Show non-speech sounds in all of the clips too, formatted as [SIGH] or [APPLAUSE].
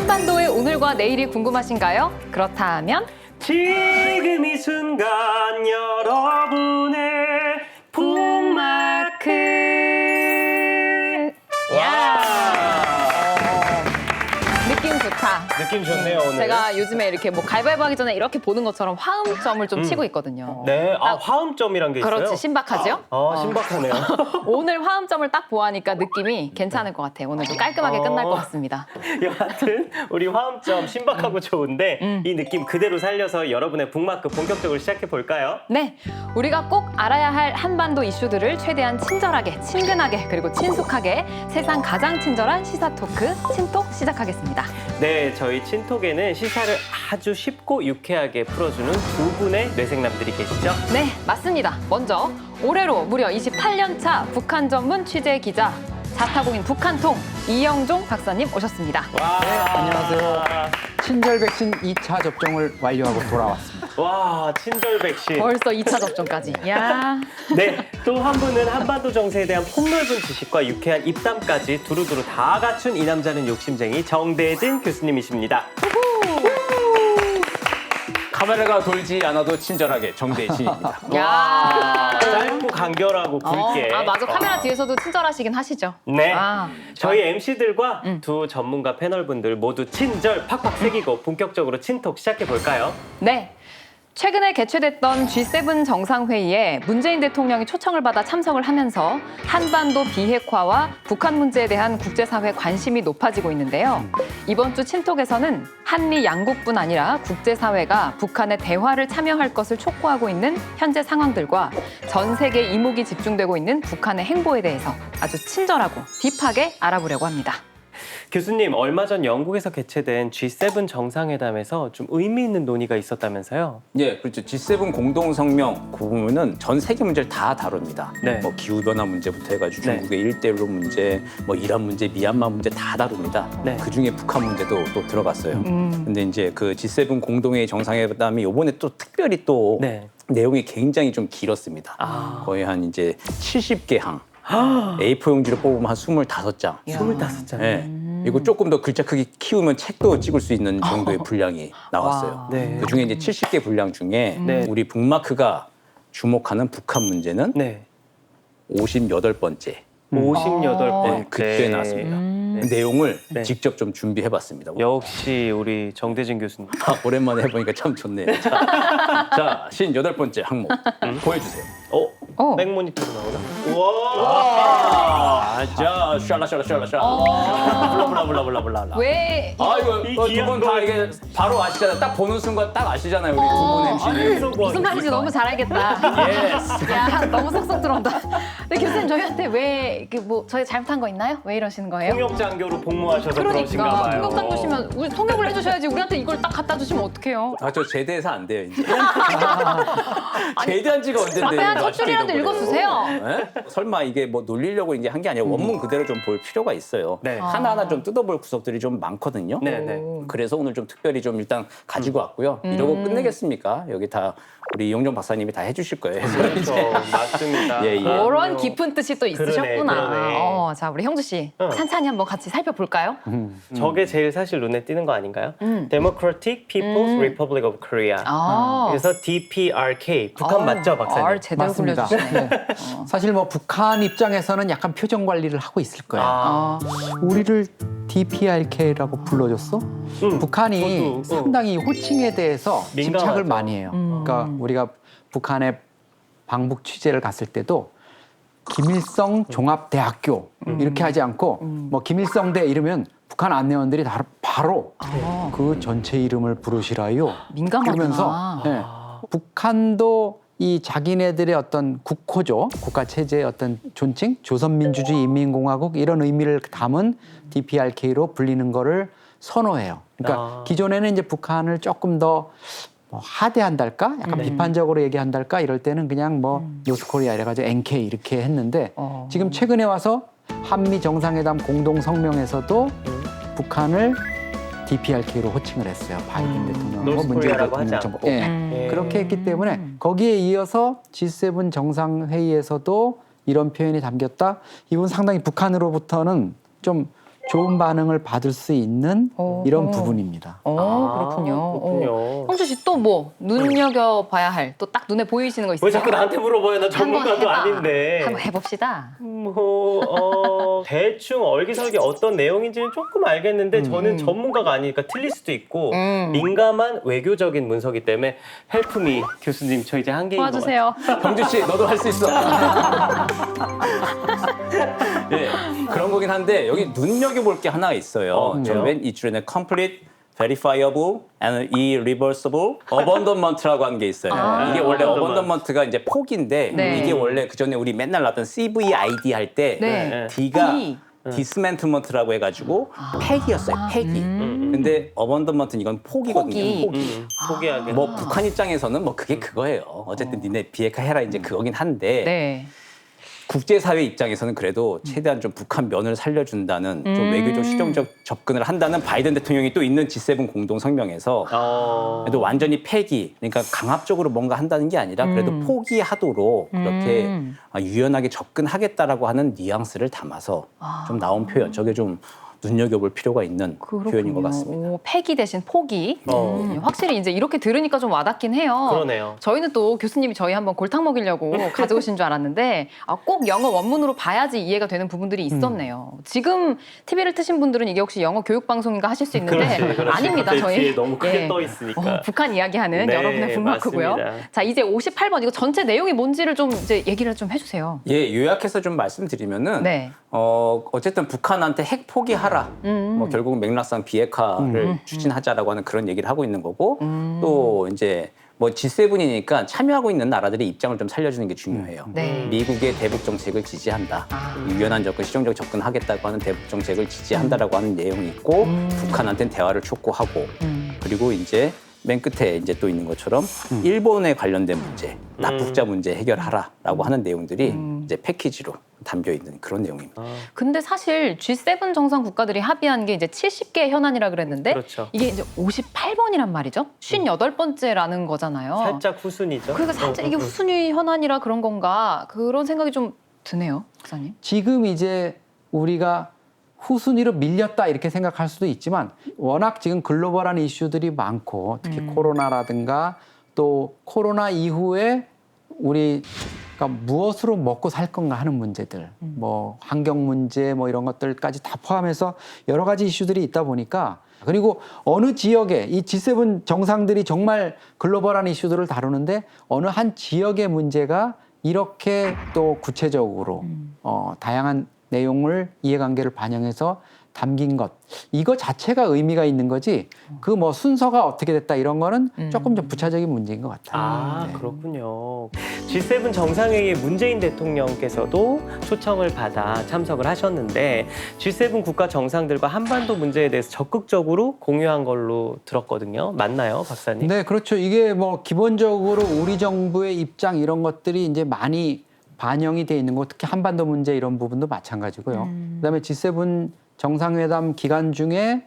한반도의 오늘과 내일이 궁금하신가요? 그렇다면 지금 이 순간 여러분의 느낌 좋네요 오늘 제가 요즘에 이렇게 뭐 가위바위보 하기 전에 이렇게 보는 것처럼 화음점을 좀 치고 있거든요. 네, 아 딱- 화음점이란 게 있어요? 그렇지 신박하죠? 아 신박하네요 [LAUGHS] 오늘 화음점을 딱 보아하니까 느낌이 괜찮을 것 같아요. 오늘도 깔끔하게 어. 끝날 것 같습니다. [LAUGHS] 여하튼 우리 화음점 신박하고 좋은데 음. 이 느낌 그대로 살려서 여러분의 북마크 본격적으로 시작해 볼까요? 네, 우리가 꼭 알아야 할 한반도 이슈들을 최대한 친절하게, 친근하게, 그리고 친숙하게 세상 가장 친절한 시사 토크 친톡 시작하겠습니다. 네, 저희 친톡에는 시사를 아주 쉽고 유쾌하게 풀어주는 두 분의 뇌생남들이 계시죠? 네, 맞습니다. 먼저 올해로 무려 28년 차 북한 전문 취재 기자 자타공인 북한통 이영종 박사님 오셨습니다. 와, 네, 안녕하세요. 친절 백신 2차 접종을 완료하고 돌아왔습니다. 와, 친절 백신. 벌써 2차 접종까지. 야, 네, 또 한 분은 한반도 정세에 대한 폭넓은 지식과 유쾌한 입담까지 두루두루 다 갖춘 이 남자는 욕심쟁이 정대진 교수님이십니다. 카메라가 돌지 않아도 친절하게 정대신입니다. [LAUGHS] 야. 짧고 간결하고 굵게. 어, 아 맞아 카메라 뒤에서도 친절하시긴 하시죠. 네. 아, 저희 MC들과 음. 두 전문가 패널분들 모두 친절 팍팍 새기고 본격적으로 친톡 시작해 볼까요? 네. 최근에 개최됐던 G7 정상회의에 문재인 대통령이 초청을 받아 참석을 하면서 한반도 비핵화와 북한 문제에 대한 국제사회 관심이 높아지고 있는데요. 이번 주 친톡에서는 한미 양국뿐 아니라 국제사회가 북한의 대화를 참여할 것을 촉구하고 있는 현재 상황들과 전 세계 이목이 집중되고 있는 북한의 행보에 대해서 아주 친절하고 딥하게 알아보려고 합니다. 교수님, 얼마 전 영국에서 개최된 G7 정상회담에서 좀 의미 있는 논의가 있었다면서요? 예, 그렇죠. G7 공동 성명 그 보면은 전 세계 문제를 다 다룹니다. 네. 뭐 기후 변화 문제부터 해가지고 네. 중국의 일대일로 문제, 뭐 이란 문제, 미얀마 문제 다 다룹니다. 네. 그 중에 북한 문제도 또 들어갔어요. 음. 근데 이제 그 G7 공동회의 정상회담이 이번에 또 특별히 또 네. 내용이 굉장히 좀 길었습니다. 아. 거의 한 이제 70개 항. A4 용지로 뽑으면 한 25장. 야. 25장. 네. 이거 조금 더 글자 크기 키우면 책도 찍을 수 있는 정도의 [LAUGHS] 분량이 나왔어요. 와. 네. 그 중에 이제 70개 분량 중에 네. 우리 북마크가 주목하는 북한 문제는 네. 58번째 58번째. 네, 그때 나왔습니다. 음. 내용을 네. 직접 좀 준비해봤습니다. 역시 우리 정대진 교수님. [LAUGHS] 아, 오랜만에 해보니까 참 좋네요. 자, [LAUGHS] 자 58번째 항목 보여주세요. 어? 어. 백모니터로 나오나? 우와! 아, 자, 샬라 샬라 샬라 샬라. 블라 블라 블라 블라 블라. 블라. 왜아이 이거 귀한 두분다 걸. 이게 바로 아시잖아요. 딱 보는 순간 딱 아시잖아요. 우리 두 분 MC. 아, 무슨 말인지 너무 잘 알겠다. 예스. 야, 너무 쏙쏙 들어온다. 근데 교수님 저희한테 왜, 그 뭐, 저희 잘못한 거 있나요? 왜 이러시는 거예요? 통역 장교로 복무하셔서 그러신가 그러니까 봐요. 통역장 주시면 우리 통역을 해주셔야지 우리한테 이걸 딱 갖다 주시면 어떡해요? 아 저 제대해서 안 돼요 이제. [LAUGHS] 제대한 지가 언젠데. 그냥 이거 첫 아직도 줄이라도 잃어버려요. 읽어주세요. 예? 설마 이게 뭐 놀리려고 이제 한 게 아니라 원문 그대로 좀 볼 필요가 있어요. 네. 하나하나 좀 뜯어볼 구석들이 좀 많거든요. 네, 네. 그래서 오늘 좀 특별히 좀 일단 가지고 왔고요. 이러고 끝내겠습니까? 여기 다 우리 이용정 박사님이 다 해주실 거예요. 그렇죠. [LAUGHS] 맞습니다. 예, 예. 그런 깊은 뜻이 또 있으셨구나. 그러네. 어, 자, 우리 형주 씨 응. 찬찬히 한번 같이 살펴볼까요? 저게 제일 사실 눈에 띄는 거 아닌가요? 음. Democratic People's 음. Republic of Korea. 아, 그래서 DPRK. 북한 어, 맞죠, 박사님? 알 제대로 맞습니다. 굴려주시네. 네. 사실 뭐 북한 입장에서는 약간 표정 관리를 하고 있을 거예요. 아, 어, 우리를 DPRK라고 불러줬어? 음, 북한이 그것도, 어. 상당히 호칭에 대해서 민감하죠. 집착을 많이 해요. 음. 그러니까 우리가 북한에 방북 취재를 갔을 때도 김일성 종합대학교 이렇게 하지 않고 뭐 김일성대 이러면 북한 안내원들이 다 바로 아. 그 전체 이름을 부르시라요. 민감하구나. 그러면서 예, 북한도 이 자기네들의 어떤 국호죠 국가 체제의 어떤 존칭 조선민주주의 인민공화국 이런 의미를 담은 DPRK로 불리는 거를 선호해요. 그러니까 아. 기존에는 이제 북한을 조금 더 뭐 하대한달까, 약간 네. 비판적으로 얘기한달까 이럴 때는 그냥 뭐 노스코리아 이래가지고 NK 이렇게 했는데 어. 지금 최근에 와서 한미 정상회담 공동 성명에서도 북한을 DPRK로 호칭을 했어요. 바이든 음, 대통령하고 문재인 노스코리아라고 대통령 정부. 않고. 예. 음. 예. 그렇게 했기 때문에 거기에 이어서 G7 정상회의에서도 이런 표현이 담겼다. 이분 상당히 북한으로부터는 좀 좋은 반응을 받을 수 있는 오. 이런 오. 부분입니다. 어, 아, 그렇군요. 어. 그렇군요. 형주 씨또 뭐 눈여겨 봐야 할 또 딱 눈에 보이시는 거 있어요? 왜 자꾸 나한테 물어봐요? 나 한번 전문가도 해봐. 아닌데. 한번 해봅시다. 뭐 어, [LAUGHS] 대충 얼기설기 어떤 내용인지는 조금 알겠는데 저는 전문가가 아니니까 틀릴 수도 있고 음. 민감한 외교적인 문서기 때문에 헬프미 교수님 저 이제 한계인 것 같아요. 도와주세요. 경주 씨, 너도 할 수 있어. 네, [LAUGHS] 그런 거긴 한데 여기 눈여겨 볼 게 하나 있어요. 어, 저 그래요? 맨 이줄에는 complete, verifiable, and irreversible abandonment라고 하는 게 있어요. 아. 이게 원래 abandonment. abandonment가 이제 포기인데 네. 이게 원래 그 전에 우리 맨날 나왔던 CVID 할 때 네. D가 포기. dismantlement라고 해가지고 폐기였어요. 폐기. 음. 근데 abandonment는 이건 포기거든요. 포기. 포기. 음, 포기하게. 뭐 북한 입장에서는 뭐 그게 그거예요. 어쨌든 니네 비핵화 해라 이제 그거긴 한데 네. 국제사회 입장에서는 그래도 최대한 좀 북한 면을 살려준다는 좀 음. 외교적 실용적 접근을 한다는 바이든 대통령이 또 있는 G7 공동 성명에서 어. 그래도 완전히 폐기, 그러니까 강압적으로 뭔가 한다는 게 아니라 그래도 음. 포기하도록 그렇게 음. 아, 유연하게 접근하겠다라고 하는 뉘앙스를 담아서 아. 좀 나온 표현, 저게 좀 눈여겨볼 필요가 있는 그렇군요. 표현인 것 같습니다. 오, 폐기 대신 포기. 어. 음, 확실히 이제 이렇게 들으니까 좀 와닿긴 해요. 그러네요. 저희는 또 교수님이 저희 한번 골탕 먹이려고 [LAUGHS] 가져오신 줄 알았는데 아, 꼭 영어 원문으로 봐야지 이해가 되는 부분들이 있었네요. 지금 TV를 트신 분들은 이게 혹시 영어 교육 방송인가 하실 수 있는데 그렇지, 그렇지. 아닙니다. 갑자기 저희 뒤에 너무 크게 예. 떠 있으니까. 어, 북한 이야기하는 네, 여러분의. 맞습니다. 자 이제 58번 이거 전체 내용이 뭔지를 좀 이제 얘기를 좀 해주세요. 예, 요약해서 좀 말씀드리면은 네. 어, 어쨌든 북한한테 핵 포기하라. 음. 뭐 결국 맥락상 비핵화를 추진하자라고 하는 그런 얘기를 하고 있는 거고 음. 또 이제 뭐 G7이니까 참여하고 있는 나라들의 입장을 좀 살려주는 게 중요해요. 네. 미국의 대북 정책을 지지한다. 아. 유연한 접근, 실용적 접근하겠다고 하는 대북 정책을 지지한다라고 하는 내용이 있고 음. 북한한테는 대화를 촉구하고 음. 그리고 이제 맨 끝에 이제 또 있는 것처럼 일본에 관련된 문제, 납북자 문제 해결하라라고 하는 내용들이 음. 이제 패키지로 담겨 있는 그런 내용입니다. 아, 근데 사실 G7 정상 국가들이 합의한 게 이제 70개 현안이라 그랬는데 그렇죠. 이게 이제 58번이란 말이죠. 58번째라는 거잖아요. 살짝 후순이죠. 그러니까 살짝 어, 이게 어, 어. 후순위 현안이라 그런 건가 그런 생각이 좀 드네요, 박사님. 지금 이제 우리가 후순위로 밀렸다 이렇게 생각할 수도 있지만 워낙 지금 글로벌한 이슈들이 많고 특히 음. 코로나라든가 또 코로나 이후에 우리 그러니까 무엇으로 먹고 살 건가 하는 문제들, 음. 뭐 환경 문제 뭐 이런 것들까지 다 포함해서 여러 가지 이슈들이 있다 보니까 그리고 어느 지역에 이 G7 정상들이 정말 글로벌한 이슈들을 다루는데 어느 한 지역의 문제가 이렇게 또 구체적으로 음. 어, 다양한 내용을 이해관계를 반영해서 담긴 것 이거 자체가 의미가 있는 거지 그 뭐 순서가 어떻게 됐다 이런 거는 음. 조금 좀 부차적인 문제인 것 같아요. 아, 네. 그렇군요. G7 정상회의에 문재인 대통령께서도 초청을 받아 참석을 하셨는데 G7 국가 정상들과 한반도 문제에 대해서 적극적으로 공유한 걸로 들었거든요. 맞나요, 박사님? 네, 그렇죠. 이게 뭐 기본적으로 우리 정부의 입장 이런 것들이 이제 많이 반영이 돼 있는 거 특히 한반도 문제 이런 부분도 마찬가지고요. 음. 그다음에 G7 정상회담 기간 중에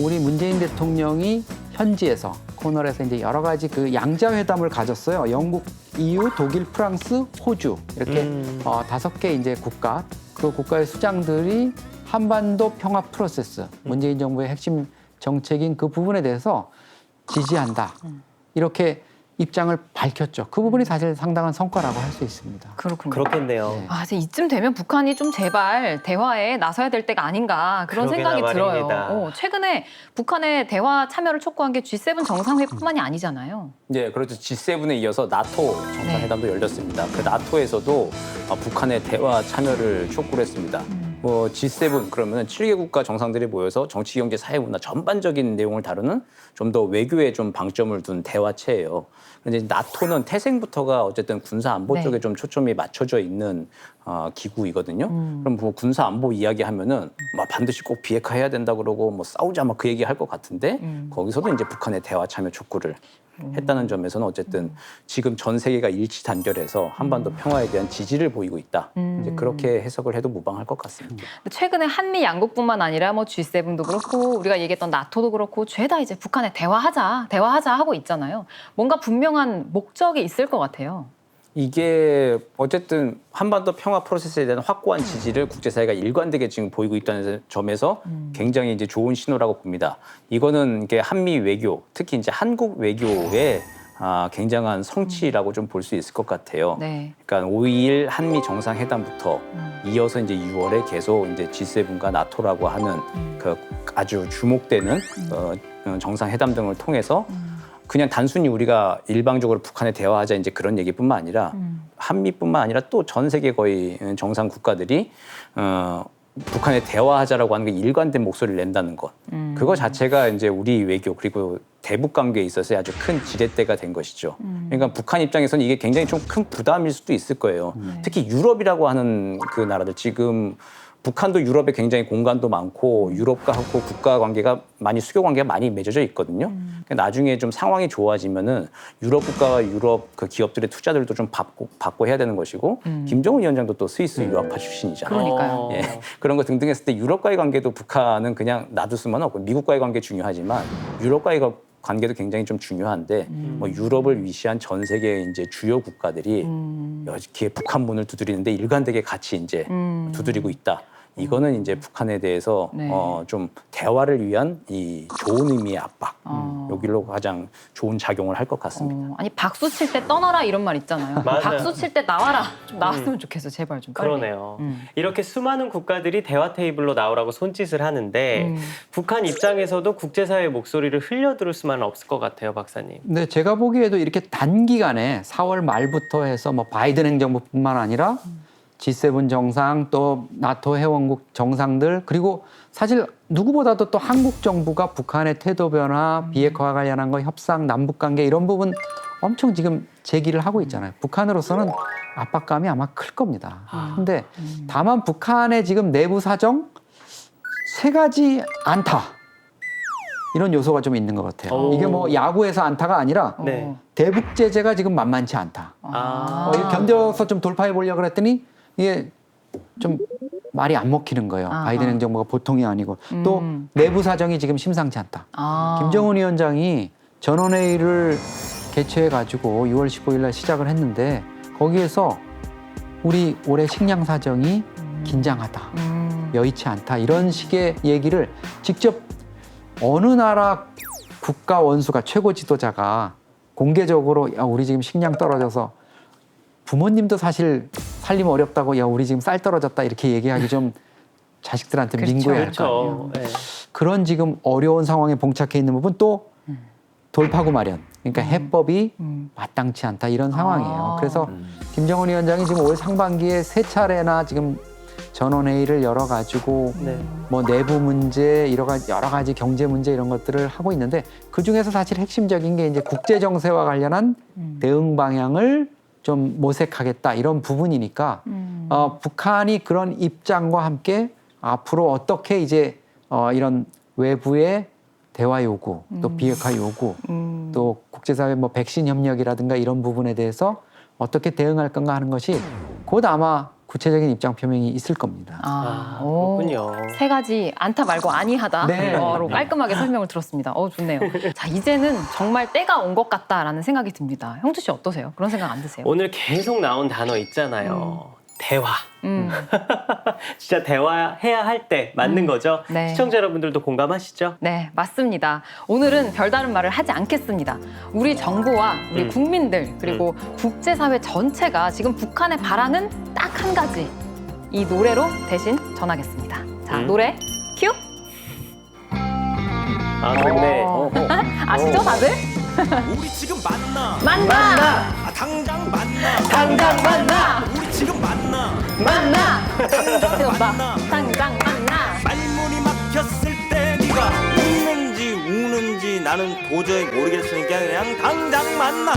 우리 문재인 대통령이 현지에서 코너에서 이제 여러 가지 그 양자 회담을 가졌어요. 영국, EU, 독일, 프랑스, 호주 이렇게 음. 어, 다섯 개 이제 국가 그 국가의 수장들이 한반도 평화 프로세스 문재인 정부의 핵심 정책인 그 부분에 대해서 지지한다 이렇게 입장을 밝혔죠. 그 부분이 사실 상당한 성과라고 할 수 있습니다. 그렇군요. 그렇겠네요. 네. 아, 이제 이쯤 되면 북한이 좀 제발 대화에 나서야 될 때가 아닌가 그런 그러게나 생각이 들어요. 말입니다. 어, 최근에 북한의 대화 참여를 촉구한 게 G7 정상회뿐만이 아니잖아요. 네, 그렇죠. G7에 이어서 나토 정상회담도 열렸습니다. 그 나토에서도 아, 북한의 대화 참여를 촉구를 했습니다. 뭐 G7 그러면 7개 국가 정상들이 모여서 정치, 경제, 사회, 문화 전반적인 내용을 다루는 좀 더 외교에 좀 방점을 둔 대화체예요. 이제 나토는 태생부터가 어쨌든 군사 안보 네. 쪽에 좀 초점이 맞춰져 있는 어, 기구이거든요. 음. 그럼 뭐 군사 안보 이야기 하면은 막 반드시 꼭 비핵화해야 된다 그러고 뭐 싸우자 막 그 얘기 할 것 같은데 음. 거기서도 이제 북한의 대화 참여 촉구를 했다는 점에서는 어쨌든 지금 전 세계가 일치 단결해서 한반도 평화에 대한 지지를 보이고 있다. 음. 이제 그렇게 해석을 해도 무방할 것 같습니다. 최근에 한미 양국뿐만 아니라 뭐 G7도 그렇고 우리가 얘기했던 나토도 그렇고 죄다 이제 북한에 대화하자, 대화하자 하고 있잖아요. 뭔가 분명한 목적이 있을 것 같아요. 이게 어쨌든 한반도 평화 프로세스에 대한 확고한 지지를 국제사회가 일관되게 지금 보이고 있다는 점에서 굉장히 이제 좋은 신호라고 봅니다. 이거는 이게 한미 외교, 특히 이제 한국 외교의 아, 굉장한 성취라고 좀 볼 수 있을 것 같아요. 네. 그러니까 5.21 한미 정상회담부터 이어서 이제 6월에 계속 이제 G7과 나토라고 하는 그 아주 주목되는 어, 어, 정상회담 등을 통해서 그냥 단순히 우리가 일방적으로 북한에 대화하자 이제 그런 얘기뿐만 아니라 한미뿐만 아니라 또 전 세계 거의 정상 국가들이 어, 북한에 대화하자라고 하는 게 일관된 목소리를 낸다는 것. 그거 자체가 이제 우리 외교 그리고 대북 관계에 있어서 아주 큰 지렛대가 된 것이죠. 그러니까 북한 입장에서는 이게 굉장히 좀 큰 부담일 수도 있을 거예요. 특히 유럽이라고 하는 그 나라들 지금 북한도 유럽에 굉장히 공간도 많고 유럽과 하고 국가 관계가 많이 수교 관계가 많이 맺어져 있거든요. 그러니까 나중에 좀 상황이 좋아지면은 유럽 국가와 유럽 그 기업들의 투자들도 좀 받고 받고 해야 되는 것이고 김정은 위원장도 또 스위스 유학파 출신이잖아요. 그러니까요. 어. 예, 그런 거 등등 했을 때 유럽과의 관계도 북한은 그냥 놔둘 수만 없고 미국과의 관계 중요하지만 유럽과의 거- 관계도 굉장히 좀 중요한데 뭐 유럽을 위시한 전 세계 이제 주요 국가들이 여기에 북한 문을 두드리는데 일관되게 같이 이제 음. 두드리고 있다. 이거는 이제 북한에 대해서 네. 어, 좀 대화를 위한 이 좋은 의미의 압박 어. 여기로 가장 좋은 작용을 할 것 같습니다. 어, 아니 박수 칠 때 떠나라 이런 말 있잖아요. 맞아요. 박수 칠 때 나와라. 좀 나왔으면 좋겠어. 제발 좀 빨리. 그러네요. 음. 이렇게 수많은 국가들이 대화 테이블로 나오라고 손짓을 하는데 음. 북한 입장에서도 국제사회의 목소리를 흘려들을 수만은 없을 것 같아요, 박사님. 근데 제가 보기에도 이렇게 단기간에 4월 말부터 해서 뭐 바이든 행정부뿐만 아니라 G7 정상 또 나토 회원국 정상들 그리고 사실 누구보다도 또 한국 정부가 북한의 태도 변화, 비핵화 관련한 거 협상, 남북 관계 이런 부분 엄청 지금 제기를 하고 있잖아요. 북한으로서는 압박감이 아마 클 겁니다. 근데 다만 북한의 지금 내부 사정 세 가지 안타 이런 요소가 좀 있는 것 같아요. 오. 이게 뭐 야구에서 안타가 아니라 어. 네. 대북 제재가 지금 만만치 않다. 아. 어, 이거 견뎌서 좀 돌파해 보려고 그랬더니 이게 좀 말이 안 먹히는 거예요. 아하. 바이든 행정부가 보통이 아니고 또 음. 내부 사정이 지금 심상치 않다. 아. 김정은 위원장이 전원회의를 개최해 가지고 6월 15일 날 시작을 했는데 거기에서 우리 올해 식량 사정이 긴장하다. 음. 여의치 않다 이런 식의 얘기를 직접 어느 나라 국가 원수가 최고 지도자가 공개적으로 야 우리 지금 식량 떨어져서 부모님도 사실 살림 어렵다고 야 우리 지금 쌀 떨어졌다 이렇게 얘기하기 좀 [LAUGHS] 자식들한테 그렇죠, 민구해야 할거 그렇죠. 아니에요. 네. 그런 지금 어려운 상황에 봉착해 있는 부분 또 돌파구 마련 그러니까 해법이 음. 마땅치 않다 이런 상황이에요. 아. 그래서 김정은 위원장이 지금 올 상반기에 세 차례나 지금 전원 회의를 열어 가지고 네. 뭐 내부 문제 여러 가지 여러 가지 경제 문제 이런 것들을 하고 있는데 그 중에서 사실 핵심적인 게 이제 국제 정세와 관련한 음. 대응 방향을 좀 모색하겠다 이런 부분이니까 음. 어, 북한이 그런 입장과 함께 앞으로 어떻게 이제 어, 이런 외부의 대화 요구 또 비핵화 요구 음. 또 국제사회 뭐 백신 협력이라든가 이런 부분에 대해서 어떻게 대응할 건가 하는 것이 곧 아마 구체적인 입장 표명이 있을 겁니다. 아, 아, 오. 그렇군요. 세 가지 안타 말고 아니하다로 네. 깔끔하게 설명을 들었습니다. 어 좋네요. [LAUGHS] 자 이제는 정말 때가 온 것 같다라는 생각이 듭니다. 형주 씨 어떠세요? 그런 생각 안 드세요? 오늘 계속 나온 단어 있잖아요. 대화. 음. [LAUGHS] 진짜 대화해야 할 때 맞는 거죠. 네. 시청자 여러분들도 공감하시죠? 네, 맞습니다. 오늘은 별다른 말을 하지 않겠습니다. 우리 정부와 우리 음. 국민들 그리고 국제사회 전체가 지금 북한에 바라는 딱 한 가지 이 노래로 대신 전하겠습니다. 자, 음. 노래 큐. 아, 좋네. 어. [LAUGHS] 아시죠, 다들? 우리 지금 만나 만나, 아, 당장 만나 당장 만나, 지금 만나 만나. 오빠, 만나. 당장 만나. 말문이 막혔을 때 네가 웃는지 우는지 나는 도저히 모르겠으니까 그냥 당장 만나